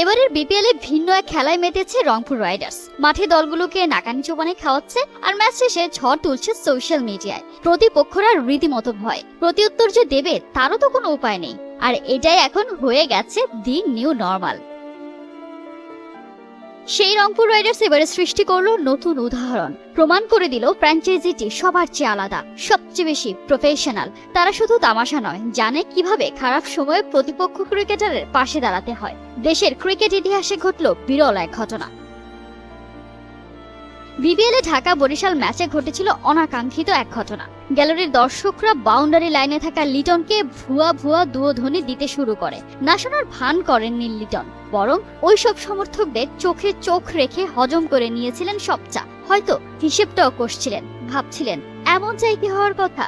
এবারের বিপিএল এ ভিন্ন এক খেলায় মেতেছে রংপুর রাইডার্স। মাঠে দলগুলোকে নাকানি চোপানে খাওয়াচ্ছে আর ম্যাচ শেষে ঝড় তুলছে সোশ্যাল মিডিয়ায়। প্রতিপক্ষরা রীতিমতো ভয়। প্রতিউত্তর যে দেবে, তারও তো কোনো উপায় নেই। আর এটাই এখন হয়ে গেছে দি নিউ নর্মাল। সেই রংপুর রাইডার্স এবারে সৃষ্টি করল নতুন উদাহরণ। প্রমাণ করে দিল ফ্র্যাঞ্চাইজিটি সবার চেয়ে আলাদা, সবচেয়ে বেশি প্রফেশনাল তারা শুধু তামাশা নয়, জানে কীভাবে খারাপ সময়ে প্রতিপক্ষ ক্রিকেটারের পাশে দাঁড়াতে হয়। দেশের ক্রিকেট ইতিহাসে ঘটল বিরল এক ঘটনা। বিপিএল এ ঢাকা বরিশাল ম্যাচে ঘটেছিল অনাকাঙ্ক্ষিত এক ঘটনা। গ্যালারির দর্শকরা বাউন্ডারি লাইনে থাকা লিটনকে ভুয়া ভুয়া দুয়োধ্বনি দিতে শুরু করে। না শোনার ভান করেননি লিটন, বরং ওইসব সমর্থকদের চোখে চোখ রেখে হজম করে নিয়েছিলেন সবচা। হয়তো হিসেবটাও কষছিলেন ভাবছিলেন, এমন চাইতে হওয়ার কথা?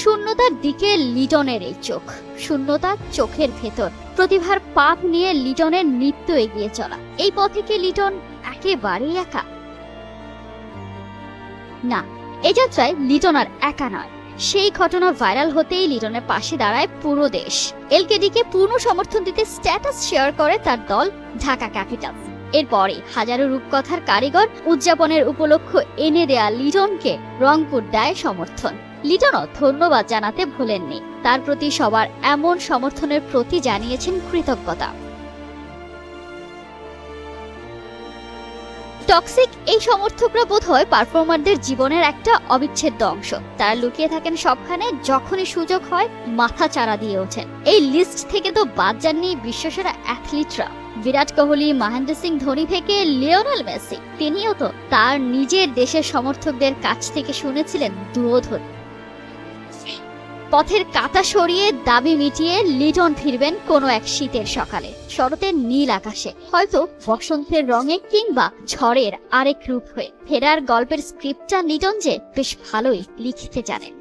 শূন্যতার দিকে লিটনের এই চোখ, শূন্যতা চোখের ভেতর। প্রতিভার পাপ নিয়ে লিটনের নৃত্য এগিয়ে চলা। এই পথে কি লিটন একেবারেই একা। না, এ যাত্রায় লিটন আর একা নয়। সেই ঘটনা ভাইরাল হতেই লিটনের পাশে দাঁড়ায় পুরো দেশ। এলকেডিকে পূর্ণ সমর্থন দিতে স্ট্যাটাস শেয়ার করে তার দল ঢাকা ক্যাপিটালস। এরপরে হাজারো রূপকথার কারিগর উদযাপনের উপলক্ষ এনে দেয়া লিটনকে রংপুর দেয় সমর্থন। লিটনও ধন্যবাদ জানাতে ভুলেননি। তার প্রতি সবার এমন সমর্থনের প্রতি জানিয়েছেন কৃতজ্ঞতা। টক্সিক এই সমর্থকরা বোধ হয় পারফর্মারদের জীবনের একটা অবিচ্ছেদ্য অংশ। তারা লুকিয়ে থাকেন সবখানে যখনই সুযোগ হয়, মাথা চারা দিয়ে ওঠেন। এই লিস্ট থেকে তো বাদ যাননি বিশ্বসেরা অ্যাথলিটরা। বিরাট কোহলি, মহেন্দ্র সিং, ধোনি থেকে লিওনাল মেসি। তিনিও তো তার নিজের দেশের সমর্থকদের কাছ থেকে শুনেছিলেন দুরোধন। পথের কাটা সরিয়ে দাবি মিটিয়ে লিটন ফিরবেন কোনো এক শীতের সকালে। শরতের নীল আকাশে। হয়তো বসন্তের রঙে কিংবা ঝড়ের আরেক রূপ হয়ে। ফেরার গল্পের স্ক্রিপ্টটা লিটন যে বেশ ভালোই লিখতে জানেন।